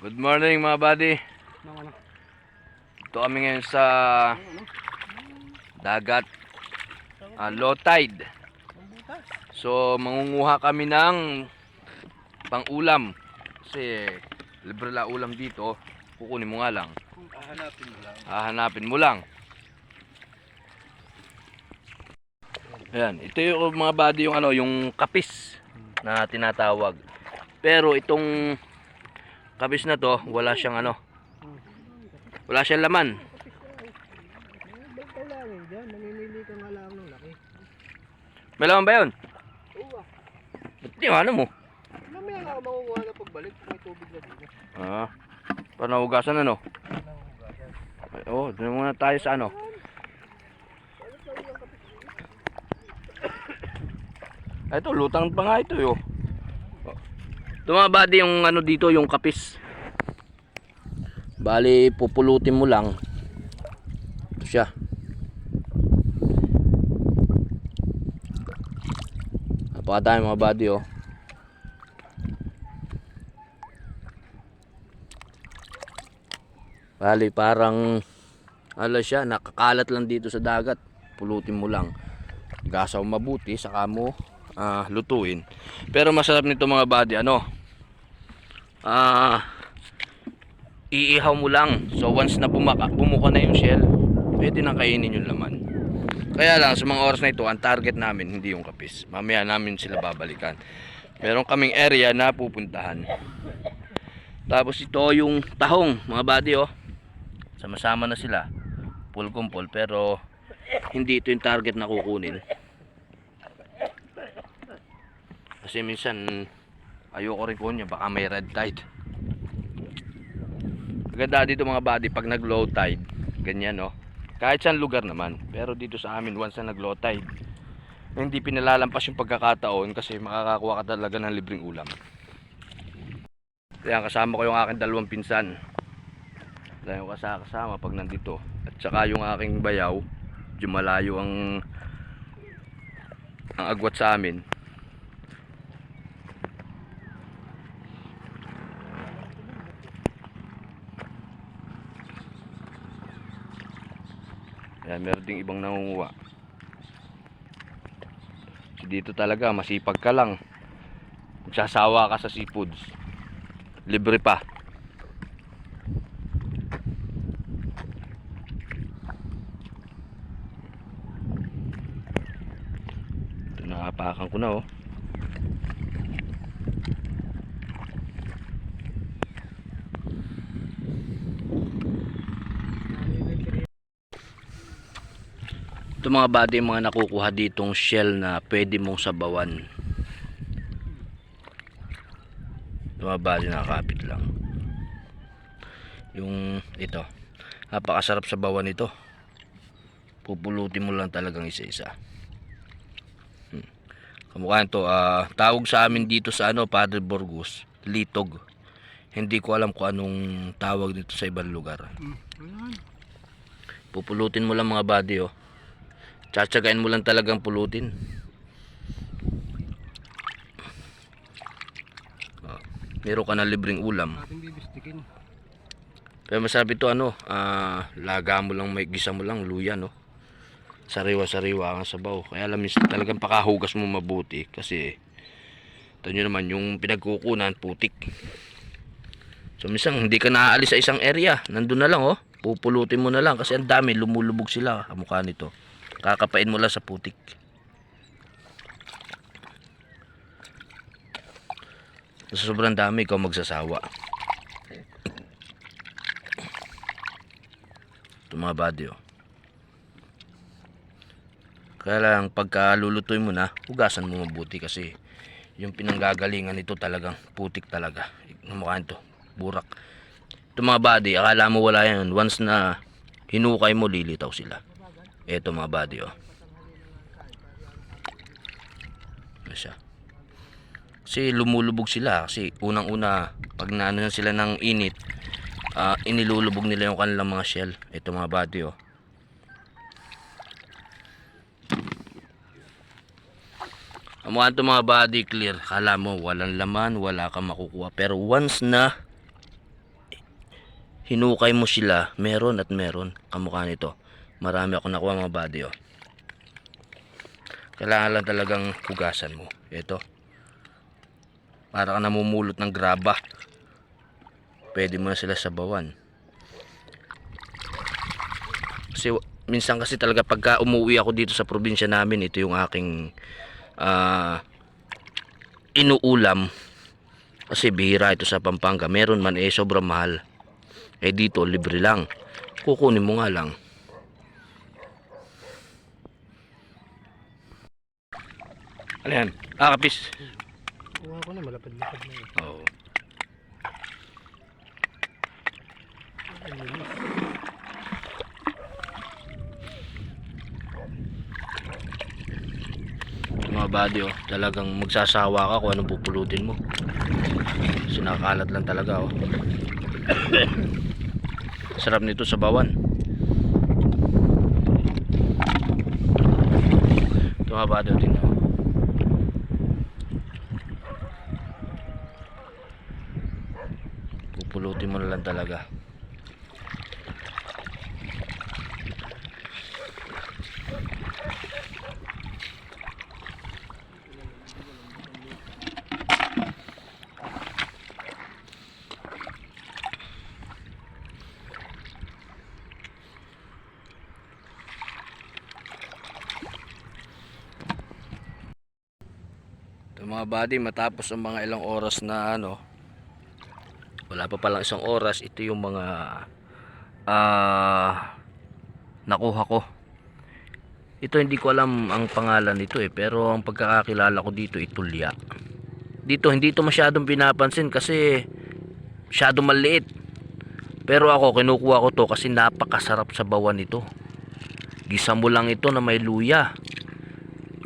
Good morning mga buddy. Ito kami ngayon sa dagat. Ah, low tide. So mangunguha kami ng pang-ulam. Kasi libre la ulam dito. Kukunin mo nga lang. Hahanapin mo lang. Hahanapin mo lang. Ayan, ito yung mga body yung ano, yung kapis na tinatawag. Pero itong kapis na to, wala siyang ano. Wala siyang laman. Yun. May laman ba yun? Oo. Ba't di ano mo? Mamaya nga ako makukuha na pagbalik. May tubig na dito. Ah, panahugasan ano? Ay, oh, doon muna tayo sa ano. Ay, Ito, lutang pa nga ito yo. Mga buddy, yung ano dito, yung kapis. Bali, pupulutin mo lang. Ito siya. Napakadami mga buddy oh. Bali, parang ano siya, nakakalat lang dito sa dagat. Pulutin mo lang. Gasaw mabuti, saka mo ah, lutuin. Pero masarap nito mga buddy, ano? Ah, iihaw mo lang. So once na bumaka, bumuka na yung shell, pwede nang kainin yung laman. Kaya lang, sa mga oras na ito, ang target namin, hindi yung kapis. Mamaya namin sila babalikan. Meron kaming area na pupuntahan. Tapos ito yung tahong, mga buddy, oh. Sama-sama na sila. Full kumpol, pero hindi ito yung target na kukunin. Kasi minsan, ayoko rin kunin, baka may red tide. Maganda dito mga buddy, pag nag low tide, ganyan, no. Kahit saan lugar naman. Pero dito sa amin, once na nag low tide, hindi pinalalampas yung pagkakataon kasi makakakuha ka talaga ng libreng ulam. Kaya kasama ko yung aking dalawang pinsan. Dahil ko kasama, pag nandito. At saka yung aking bayaw, malayo ang ang agwat sa amin. Kaya meron ding ibang nangunguha. So dito talaga, masipag ka lang. Magsasawa ka sa seafoods. Libre pa. Ito nakapakan ko na oh. Ito mga body mga nakukuha ditong shell na pwede mong sabawan. Ito mga body nakakapit lang. Yung ito. Napakasarap sa bawan ito. Pupulutin mo lang talagang isa-isa. Hmm. Kamukha ito, ah, tawag sa amin dito sa ano, Padre Burgos, litog. Hindi ko alam kung anong tawag dito sa ibang lugar. Pupulutin mo lang mga body oh. Tsatsagain mo lang talagang pulutin. Oh, meron ka na libreng ulam. Pero masabi to ano, ah, laga mo lang, may gisa mo lang, luya no. Sariwa-sariwa ang sabaw. Kaya alam minsan talagang pakahugas mo mabuti kasi ito nyo naman yung pinagkukunan, putik. So minsan hindi ka naaalis sa isang area, nandun na lang oh. Pupulutin mo na lang kasi ang dami, lumulubog sila kamukha nito. Kakapain mo lang sa putik. Sa sobrang dami, ikaw magsasawa. Ito mga body oh. Kaya lang pagka lulutuin mo na, hugasan mo mabuti kasi yung pinanggagalingan nito talagang putik talaga. Namukha ito, burak. Ito mga body, akala mo wala yan. Once na hinukay mo, lilitaw sila. Ito mga body oh. Ano siya? Kasi lumulubog sila kasi unang-una pag naano na sila ng init, ah, inilulubog nila yung kanilang mga shell. Ito mga body oh. Kamukha to mga body clear. Kala mo walang laman, wala kang makukuha. Pero once na hinukay mo sila, meron at meron. Kamukha nito. Marami ako nakuha mga body oh. Kailangan lang talagang hugasan mo. Ito. Para ka namumulot ng graba. Pwede mo na sila sabawan. Kasi minsan kasi talaga pagka umuwi ako dito sa probinsya namin, ito yung aking ah, inuulam. Kasi bihira ito sa Pampanga. Meron man eh sobrang mahal. Eh dito libre lang. Kukunin mo nga lang. Ano yan? Ah, kapis. Kuha ko na, malapad-lapad na eh. Oo. Linis. mga body oh, talagang magsasawa ka kung anong pupulutin mo sinakalat lang talaga oh sarap nito sa bawan ito mga body oh, tingnan mo. Pupulutin mo lang talaga. Mga buddy, matapos ang mga ilang oras na ano, wala pa palang isang oras, ito yung mga ah nakuha ko. Ito hindi ko alam ang pangalan nito eh, pero ang pagkakakilala ko dito itulya. Dito hindi ito masyadong pinapansin kasi masyadong maliit. Pero ako kinukuha ko to kasi napakasarap sa bawan nito. Gisa mo lang ito na may luya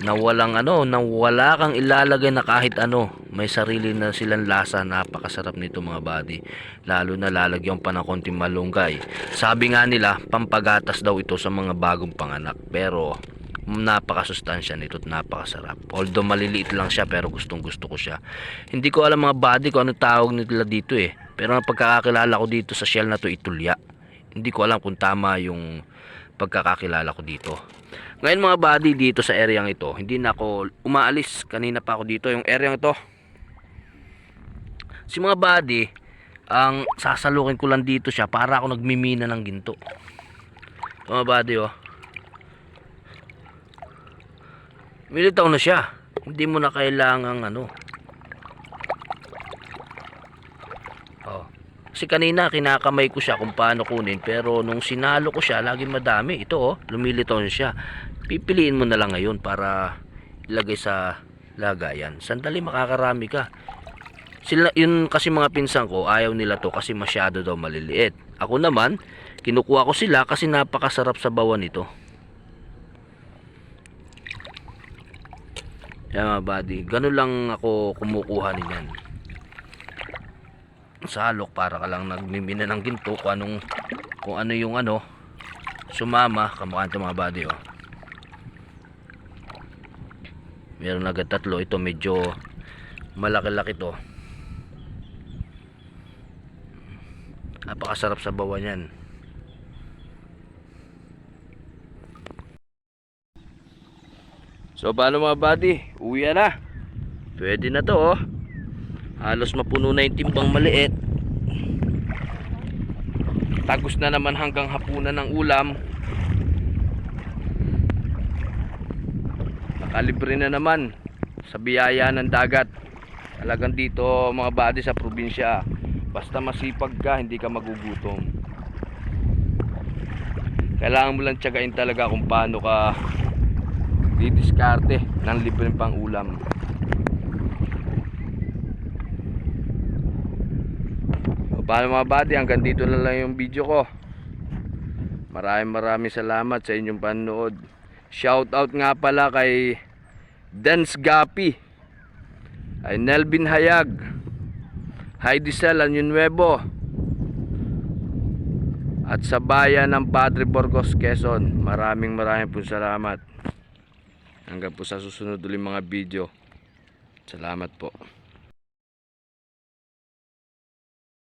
na walang ano, na wala kang ilalagay na kahit ano. May sarili na silang lasa, napakasarap nito mga buddy. Lalo na lalagyan pa ng konting malunggay. Sabi nga nila, pampagatas daw ito sa mga bagong panganak. Pero napakasustansya nito at napakasarap. Although maliliit lang siya pero gustong gusto ko siya. Hindi ko alam mga buddy kung anong tawag nila dito eh. Pero ang pagkakakilala ko dito sa shell na to itulya. Hindi ko alam kung tama yung pagkakakilala ko dito. Ngayon mga buddy dito sa area ito, hindi na ako umaalis. Kanina pa ako dito. Yung area ito, si mga buddy, ang sasalukin ko lang dito siya para ako nagmimina ng ginto. Mga buddy oh. Militaw na siya. Hindi mo na kailangang ano. Oh. Kasi kanina kinakamay ko siya kung paano kunin pero nung sinalo ko siya lagi madami. Ito oh, lumilitaw na siya. Pipiliin mo na lang ngayon para ilagay sa lagayan. Sandali makakarami ka. Sila, yun kasi mga pinsan ko, ayaw nila to kasi masyado daw maliliit. Ako naman, kinukuha ko sila kasi napakasarap sa bawan nito. Yan mga buddy, ganun lang ako kumukuha niyan. Salok para ka lang nagmimina ng ginto kung anong kung ano yung ano sumama kamukha ito mga buddy oh. Meron agad tatlo ito medyo malaki-laki to. Napakasarap sa bawan yan. So paano mga buddy? Uwi na. Pwede na to oh. Halos mapuno na yung timbang maliit. Tagos na naman hanggang hapunan ng ulam. Nakalibre na naman sa biyaya ng dagat. Talagang dito mga buddy sa probinsya. Basta masipag ka, hindi ka magugutom. Kailangan mo lang tiyagain talaga kung paano ka didiskarte ng libreng pang ulam. Paano mga buddy, hanggang dito na lang yung video ko. Maraming maraming salamat sa inyong panonood. Shout out nga pala kay Dance Gapi, ay Nelvin Hayag, Heidi Sel Anyo Nuevo, at sa bayan ng Padre Burgos, Quezon. Maraming maraming po salamat. Hanggang po sa susunod ulit mga video. Salamat po.